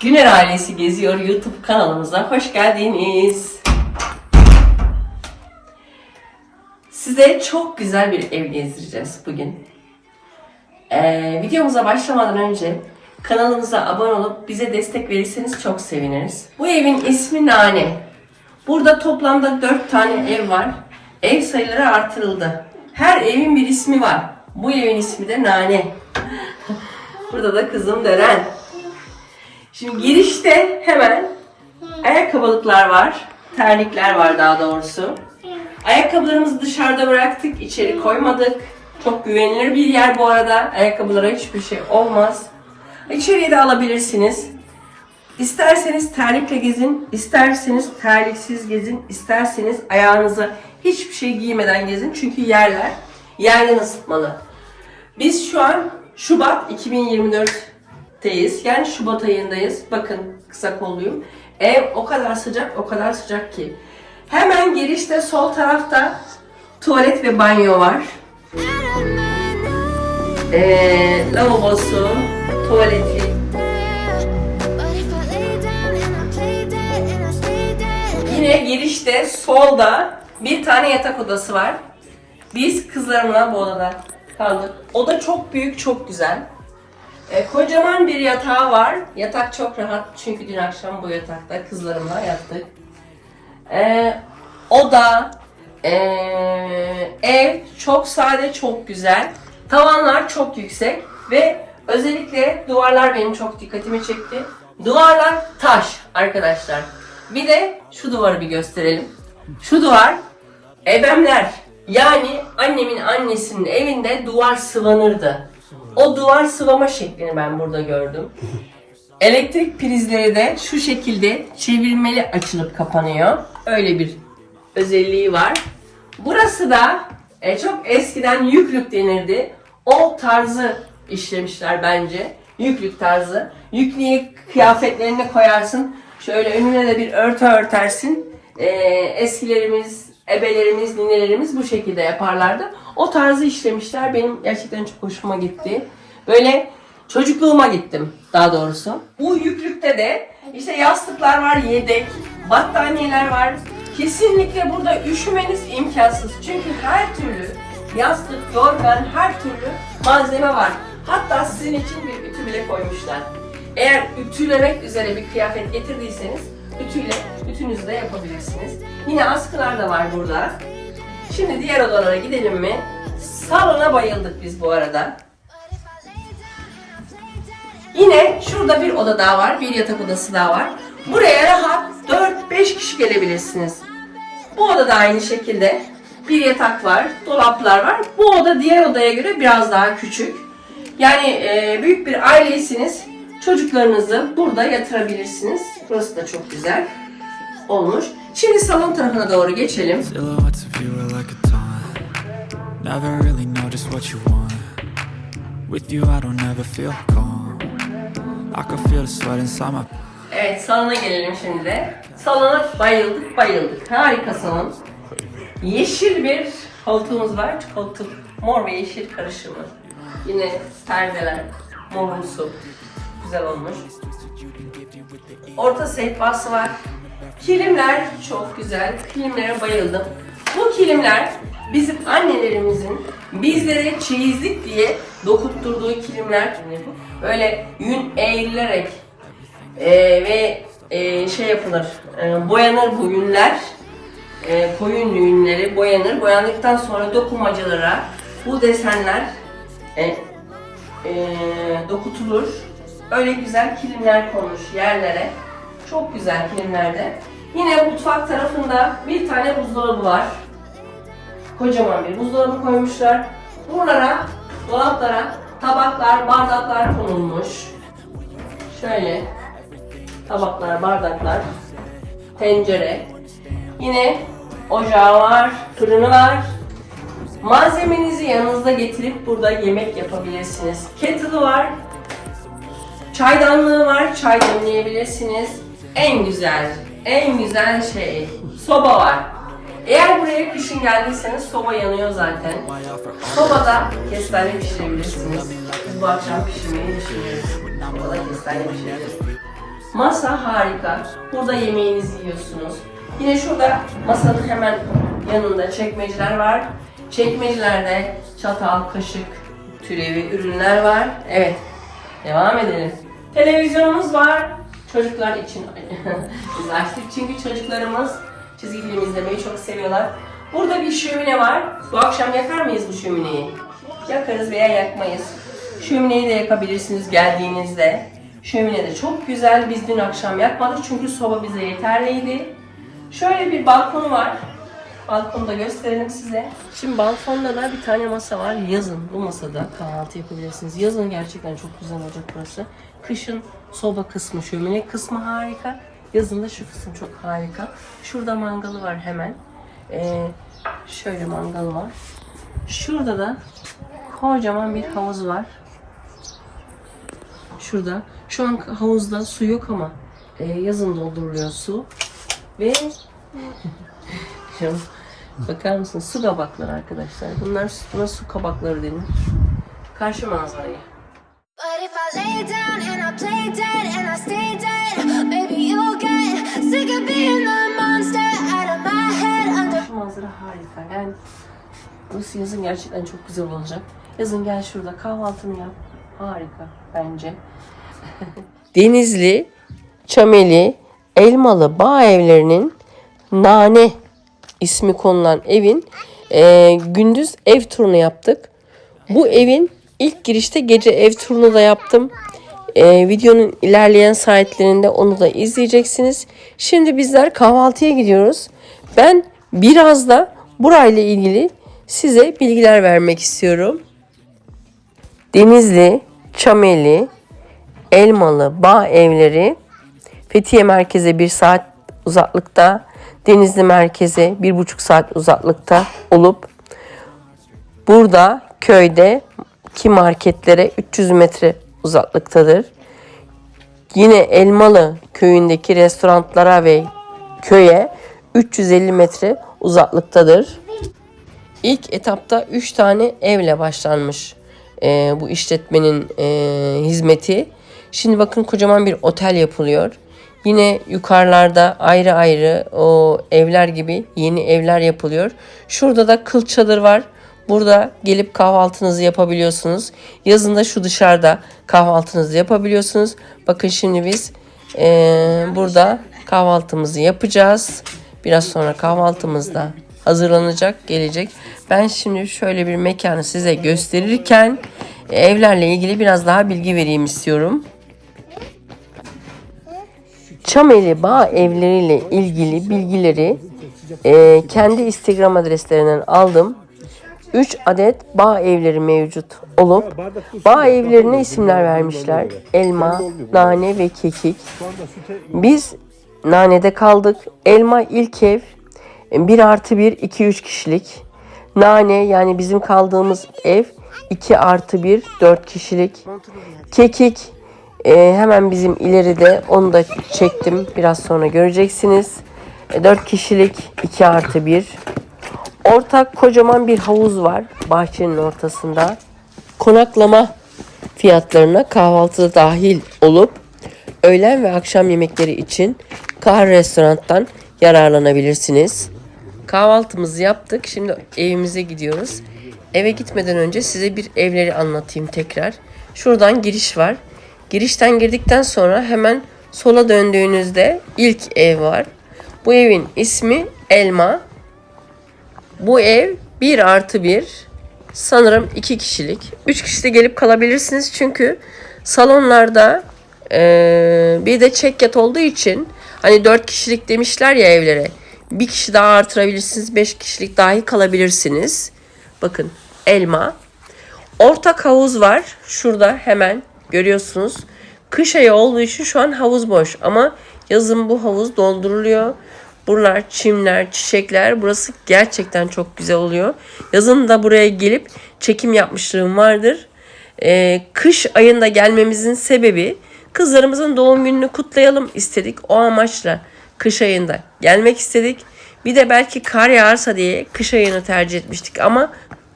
Güner Ailesi Geziyor YouTube kanalımıza hoş geldiniz. Size çok güzel bir ev gezdireceğiz bugün. Ee, videomuza başlamadan önce kanalımıza abone olup bize destek verirseniz çok seviniriz. Bu evin ismi Nane. Burada toplamda 4 tane ev var. Ev sayıları artırıldı. Her evin bir ismi var. Bu evin ismi de Nane. Burada da kızım Deren. Şimdi girişte hemen ayakkabılıklar var. Terlikler var daha doğrusu. Ayakkabılarımızı dışarıda bıraktık, içeri koymadık. Çok güvenilir bir yer bu arada. Ayakkabılara hiçbir şey olmaz. İçeriye de alabilirsiniz. İsterseniz terlikle gezin, isterseniz terliksiz gezin, isterseniz ayağınıza hiçbir şey giymeden gezin. Çünkü yerler yerden ısıtmalı. Biz şu an Şubat 2024'teyiz. Yani Şubat ayındayız. Bakın kısa kolluyum. Ev o kadar sıcak, o kadar sıcak ki. Hemen girişte sol tarafta tuvalet ve banyo var. Ee, lavabosu, tuvaleti. Yine girişte solda bir tane yatak odası var. Biz kızlarımla bu odada kaldık. Oda çok büyük, çok güzel. E, kocaman bir yatağı var. Yatak çok rahat çünkü dün akşam bu yatakta kızlarımla yattık. E, oda, e, ev çok sade, çok güzel. Tavanlar çok yüksek ve özellikle duvarlar benim çok dikkatimi çekti. Duvarlar taş arkadaşlar. Bir de şu duvarı bir gösterelim. Şu duvar ebemler yani annemin annesinin evinde duvar sıvanırdı. O duvar sıvama şeklini ben burada gördüm. Elektrik prizleri de şu şekilde çevirmeli açılıp kapanıyor. Öyle bir özelliği var. Burası da e, çok eskiden yüklük denirdi. O tarzı işlemişler bence. Yüklük tarzı. Yüklüğe kıyafetlerini koyarsın. Şöyle önüne de bir örtü örtersin. E, eskilerimiz, ebelerimiz, ninelerimiz bu şekilde yaparlardı. O tarzı işlemişler. Benim gerçekten çok hoşuma gitti. Böyle çocukluğuma gittim daha doğrusu. Bu yüklükte de işte yastıklar var yedek, battaniyeler var. Kesinlikle burada üşümeniz imkansız. Çünkü her türlü yastık, yorgan, her türlü malzeme var. Hatta sizin için bir ütü bile koymuşlar. Eğer ütülemek üzere bir kıyafet getirdiyseniz ütüyle ütünüzü de yapabilirsiniz. Yine askılar da var burada. Şimdi diğer odalara gidelim mi? Salona bayıldık biz bu arada. Yine şurada bir oda daha var. Bir yatak odası daha var. Buraya rahat 4-5 kişi gelebilirsiniz. Bu oda da aynı şekilde. Bir yatak var, dolaplar var. Bu oda diğer odaya göre biraz daha küçük. Yani e, büyük bir aileysiniz. Çocuklarınızı burada yatırabilirsiniz. Burası da çok güzel olmuş. Şimdi salon tarafına doğru geçelim. Evet salona gelelim şimdi de. Salona bayıldık bayıldık. Harika salon. Yeşil bir koltuğumuz var. Koltuk mor ve yeşil karışımı. Yine perdeler morumsu. Güzel olmuş. Orta sehpası var. Kilimler çok güzel. Kilimlere bayıldım. Bu kilimler bizim annelerimizin bizlere çeyizlik diye dokutturduğu kilimler. Böyle yün eğrilerek ee, ve e, şey yapılır, e, boyanır bu yünler, e, koyun yünleri boyanır. Boyandıktan sonra dokumacılara bu desenler e, e, dokutulur. Öyle güzel kilimler konmuş yerlere. Çok güzel kilimlerde. Yine mutfak tarafında bir tane buzdolabı var. Kocaman bir buzdolabı koymuşlar. Buralara, dolaplara tabaklar, bardaklar konulmuş. Şöyle tabaklar, bardaklar, tencere. Yine ocağı var, fırını var. Malzemenizi yanınızda getirip burada yemek yapabilirsiniz. Kettle'ı var, çaydanlığı var, çay demleyebilirsiniz. En güzel, en güzel şey, soba var. Eğer buraya kışın geldiyseniz soba yanıyor zaten. Sobada kestane pişirebilirsiniz. Biz bu akşam pişirmeyi düşünüyoruz. Sobada kestane pişireceğiz. Masa harika. Burada yemeğinizi yiyorsunuz. Yine şurada masanın hemen yanında çekmeceler var. Çekmecelerde çatal, kaşık türevi ürünler var. Evet. Devam edelim. Televizyonumuz var. Çocuklar için biz açtık çünkü çocuklarımız çizgi film izlemeyi çok seviyorlar. Burada bir şömine var. Bu akşam yakar mıyız bu şömineyi? Yakarız veya yakmayız. Şömineyi de yakabilirsiniz geldiğinizde. Şömine de çok güzel. Biz dün akşam yakmadık çünkü soba bize yeterliydi. Şöyle bir balkonu var. Balkonu da gösterelim size. Şimdi balkonda da bir tane masa var. Yazın bu masada kahvaltı yapabilirsiniz. Yazın gerçekten çok güzel olacak burası. Kışın soba kısmı, şömine kısmı harika. Yazın da şu kısım çok harika. Şurada mangalı var hemen. Ee, şöyle mangalı var. Şurada da kocaman bir havuz var. Şurada. Şu an havuzda su yok ama e, yazın dolduruluyor su. Ve bakar mısın su kabakları arkadaşlar. Bunlar buna su kabakları denir. Karşı manzarayı. But if I lay down and I play dead and I stay dead, maybe you'll get sick of being the monster out of my head under. Şu manzara harika. Yani burası yazın gerçekten çok güzel olacak. Yazın gel şurada kahvaltını yap. Harika bence. Denizli, Çameli, Elmalı Bağ Evlerinin Nane ismi konulan evin e, gündüz ev turunu yaptık. Bu evin ilk girişte gece ev turunu da yaptım. E, videonun ilerleyen saatlerinde onu da izleyeceksiniz. Şimdi bizler kahvaltıya gidiyoruz. Ben biraz da burayla ilgili size bilgiler vermek istiyorum. Denizli, Çameli, Elmalı Bağ Evleri Fethiye merkeze bir saat uzaklıkta, Denizli merkeze bir buçuk saat uzaklıkta olup burada köyde ki marketlere 300 metre uzaklıktadır. Yine Elmalı köyündeki restoranlara ve köye 350 metre uzaklıktadır. İlk etapta 3 tane evle başlanmış e, bu işletmenin e, hizmeti. Şimdi bakın kocaman bir otel yapılıyor. Yine yukarılarda ayrı ayrı o evler gibi yeni evler yapılıyor. Şurada da kıl çadır var. Burada gelip kahvaltınızı yapabiliyorsunuz. Yazında şu dışarıda kahvaltınızı yapabiliyorsunuz. Bakın şimdi biz e, burada kahvaltımızı yapacağız. Biraz sonra kahvaltımız da hazırlanacak, gelecek. Ben şimdi şöyle bir mekanı size gösterirken evlerle ilgili biraz daha bilgi vereyim istiyorum. Çameli Bağ evleriyle ilgili bilgileri e, kendi Instagram adreslerinden aldım. 3 adet bağ evleri mevcut olup bağ evlerine isimler vermişler. Elma, nane ve kekik. Biz nanede kaldık. Elma ilk ev 1 artı 1, 2-3 kişilik. Nane yani bizim kaldığımız ev 2 artı 1, 4 kişilik. Kekik e, hemen bizim ileride onu da çektim. Biraz sonra göreceksiniz. 4 kişilik 2 artı 1. Ortak kocaman bir havuz var bahçenin ortasında. Konaklama fiyatlarına kahvaltıda dahil olup öğlen ve akşam yemekleri için Kar Restoran'tan yararlanabilirsiniz. Kahvaltımızı yaptık. Şimdi evimize gidiyoruz. Eve gitmeden önce size bir evleri anlatayım tekrar. Şuradan giriş var. Girişten girdikten sonra hemen sola döndüğünüzde ilk ev var. Bu evin ismi Elma. Bu ev 1 artı 1. Sanırım 2 kişilik. 3 kişi de gelip kalabilirsiniz. Çünkü salonlarda eee, bir de çekyat olduğu için hani 4 kişilik demişler ya evlere. Bir kişi daha artırabilirsiniz. 5 kişilik dahi kalabilirsiniz. Bakın elma. Ortak havuz var. Şurada hemen görüyorsunuz. Kış ayı olduğu için şu an havuz boş ama yazın bu havuz dolduruluyor. Buralar çimler, çiçekler. Burası gerçekten çok güzel oluyor. Yazın da buraya gelip çekim yapmışlığım vardır. Ee, kış ayında gelmemizin sebebi kızlarımızın doğum gününü kutlayalım istedik. O amaçla kış ayında gelmek istedik. Bir de belki kar yağarsa diye kış ayını tercih etmiştik ama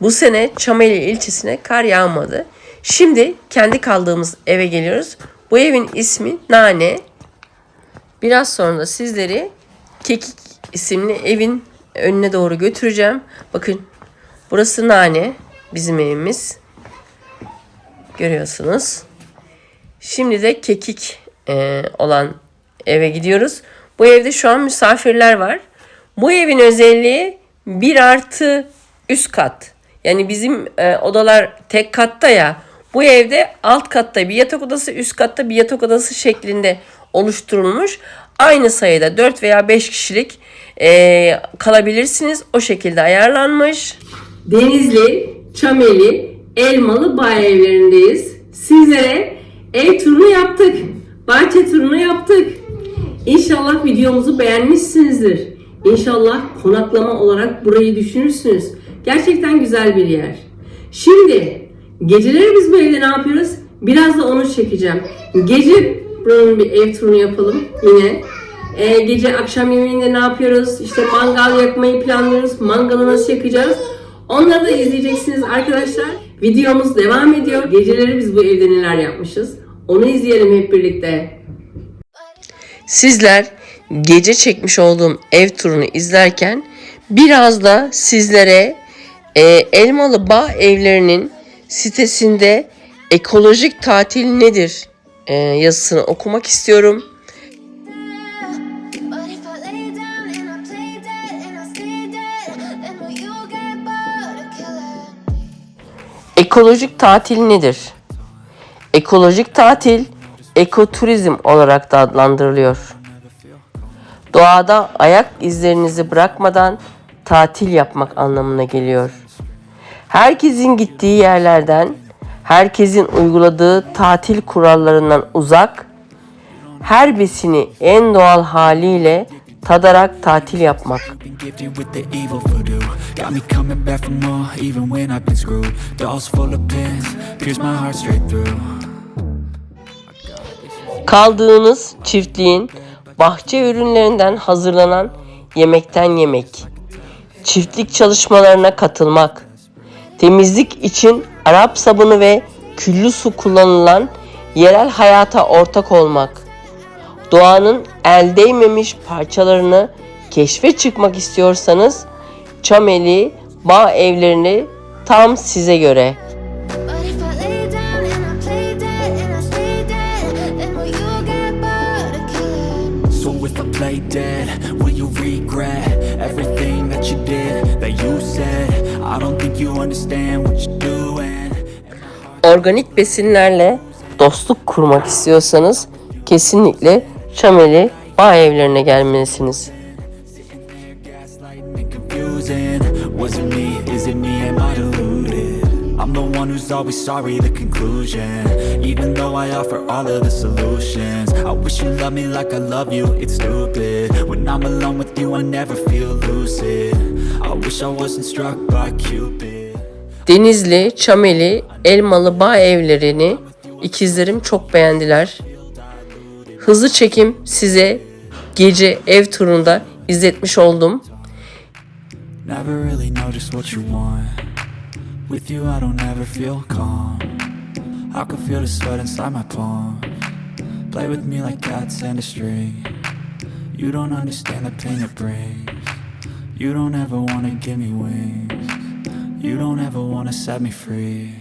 bu sene Çameli ilçesine kar yağmadı. Şimdi kendi kaldığımız eve geliyoruz. Bu evin ismi Nane. Biraz sonra sizleri Kekik isimli evin önüne doğru götüreceğim. Bakın burası Nane bizim evimiz. Görüyorsunuz. Şimdi de Kekik e, olan eve gidiyoruz. Bu evde şu an misafirler var. Bu evin özelliği bir artı üst kat. Yani bizim e, odalar tek katta ya. Bu evde alt katta bir yatak odası, üst katta bir yatak odası şeklinde oluşturulmuş. Aynı sayıda 4 veya 5 kişilik e, kalabilirsiniz. O şekilde ayarlanmış. Denizli, Çameli, Elmalı Bay evlerindeyiz. Sizlere ev turunu yaptık. Bahçe turunu yaptık. İnşallah videomuzu beğenmişsinizdir. İnşallah konaklama olarak burayı düşünürsünüz. Gerçekten güzel bir yer. Şimdi geceleri biz bu evde ne yapıyoruz? Biraz da onu çekeceğim. Gece buranın bir ev turunu yapalım yine. Ee, gece akşam yemeğinde ne yapıyoruz? İşte mangal yakmayı planlıyoruz. Mangalı nasıl yakacağız? Onları da izleyeceksiniz arkadaşlar. Videomuz devam ediyor. Geceleri biz bu evde neler yapmışız? Onu izleyelim hep birlikte. Sizler gece çekmiş olduğum ev turunu izlerken biraz da sizlere e, Elmalı Bağ evlerinin sitesinde ekolojik tatil nedir e, yazısını okumak istiyorum. Ekolojik tatil nedir? Ekolojik tatil ekoturizm olarak da adlandırılıyor. Doğada ayak izlerinizi bırakmadan tatil yapmak anlamına geliyor. Herkesin gittiği yerlerden, herkesin uyguladığı tatil kurallarından uzak, her besini en doğal haliyle tadarak tatil yapmak. Got me coming back for more even when I've been screwed. Dolls full of pins, pierce my heart straight through. Kaldığınız çiftliğin bahçe ürünlerinden hazırlanan yemekten yemek, çiftlik çalışmalarına katılmak, temizlik için Arap sabunu ve küllü su kullanılan yerel hayata ortak olmak, doğanın el değmemiş parçalarını keşfe çıkmak istiyorsanız Çameli Bağ evlerini tam size göre. But if I lay down organik besinlerle dostluk kurmak istiyorsanız kesinlikle Çameli Bağ evlerine gelmelisiniz. I'm the one who's always sorry, the conclusion. Even though I offer all of the solutions I wish you loved me like I love you, it's stupid. When I'm alone with you, I never feel lucid. I wish I wasn't struck by Cupid Denizli, Çameli, Elmalı Bağ evlerini ikizlerim çok beğendiler. Hızlı çekim size gece ev turunda izletmiş oldum. Never really know what you want. With you I don't ever feel calm. I can feel the sweat inside my palm. Play with me like cats and a string. You don't understand the pain it brings. You don't ever wanna give me wings You don't ever wanna set me free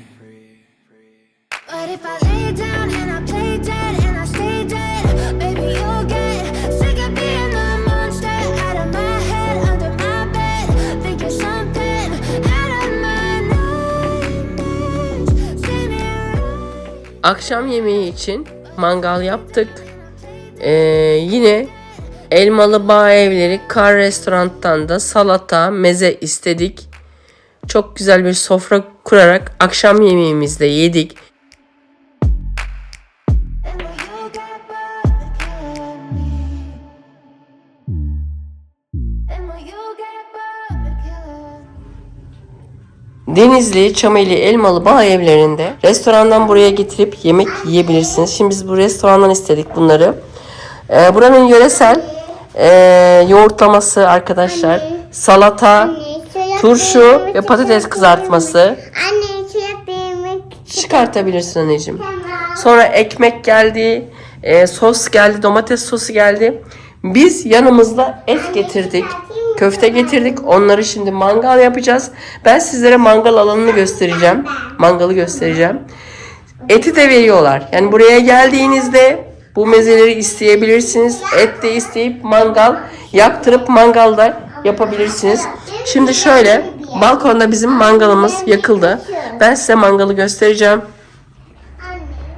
But if I lay down and I play dead and I stay dead, baby, you'll get sick of being the monster out of my head, under my bed, thinking something out of my nightmares. See me right. Akşam yemeği için mangal yaptık. Ee, yine Elmalı Bağ Evleri Kar Restorant'tan da salata, meze istedik. Çok güzel bir sofra kurarak akşam yemeğimizi de yedik. Denizli, Çameli, Elmalı Bağ evlerinde restorandan buraya getirip yemek yiyebilirsiniz. Şimdi biz bu restorandan istedik bunları. Ee, buranın yöresel e, yoğurtlaması arkadaşlar, salata, turşu ve patates kızartması Anne şuraya yemek çıkartabilirsin anneciğim. Sonra ekmek geldi, e, sos geldi, domates sosu geldi. Biz yanımızda et getirdik. Köfte getirdik. Onları şimdi mangal yapacağız. Ben sizlere mangal alanını göstereceğim. Mangalı göstereceğim. Eti de veriyorlar. Yani buraya geldiğinizde bu mezeleri isteyebilirsiniz. Et de isteyip mangal yaktırıp mangalda yapabilirsiniz. Şimdi şöyle balkonda bizim mangalımız yakıldı. Ben size mangalı göstereceğim.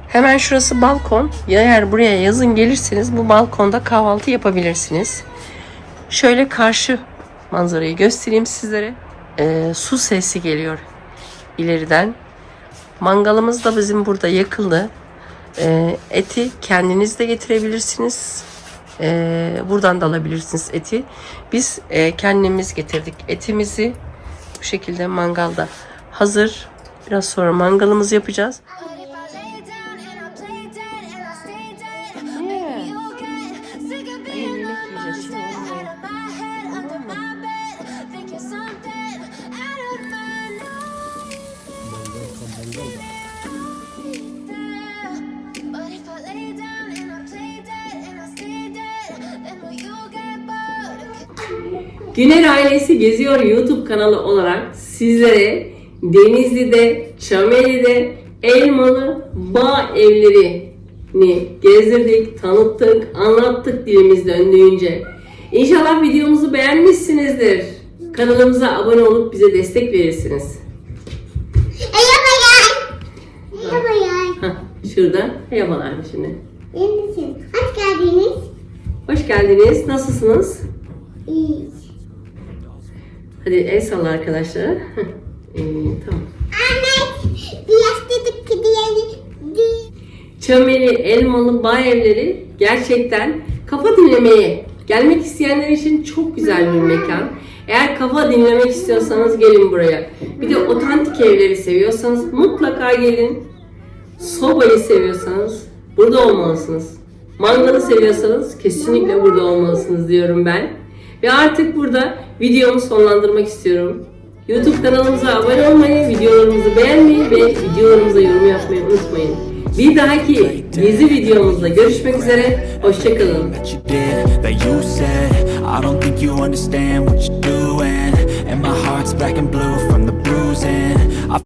Hemen şurası balkon. Eğer buraya yazın gelirseniz bu balkonda kahvaltı yapabilirsiniz. Şöyle karşı manzarayı göstereyim sizlere. Ee, su sesi geliyor ileriden. Mangalımız da bizim burada yakıldı. Ee, eti kendiniz de getirebilirsiniz. Ee, buradan da alabilirsiniz eti. Biz e, kendimiz getirdik etimizi. Bu şekilde mangalda hazır. Biraz sonra mangalımızı yapacağız. Güner Ailesi Geziyor YouTube kanalı olarak sizlere Denizli'de, Çameli'de elmalı bağ evlerini gezdirdik, tanıttık, anlattık dilimiz döndüğünce. İnşallah videomuzu beğenmişsinizdir. Kanalımıza abone olup bize destek verirsiniz. Hah, şurada merhabalar şimdi. Hoş geldiniz. Hoş geldiniz. Nasılsınız? İyi. Hadi el salla arkadaşlara. Ee, tamam. Anne, Çömeli, elmalı bağ evleri gerçekten kafa dinlemeye gelmek isteyenler için çok güzel bir mekan. Eğer kafa dinlemek istiyorsanız gelin buraya. Bir de otantik evleri seviyorsanız mutlaka gelin. Sobayı seviyorsanız burada olmalısınız. Mangalı seviyorsanız kesinlikle burada olmalısınız diyorum ben. Ve artık burada videomu sonlandırmak istiyorum. YouTube kanalımıza abone olmayı, videolarımızı beğenmeyi ve videolarımıza yorum yapmayı unutmayın. Bir dahaki gezi videomuzda görüşmek üzere. Hoşçakalın. I don't think you understand what you're doing And my heart's black and blue from the bruising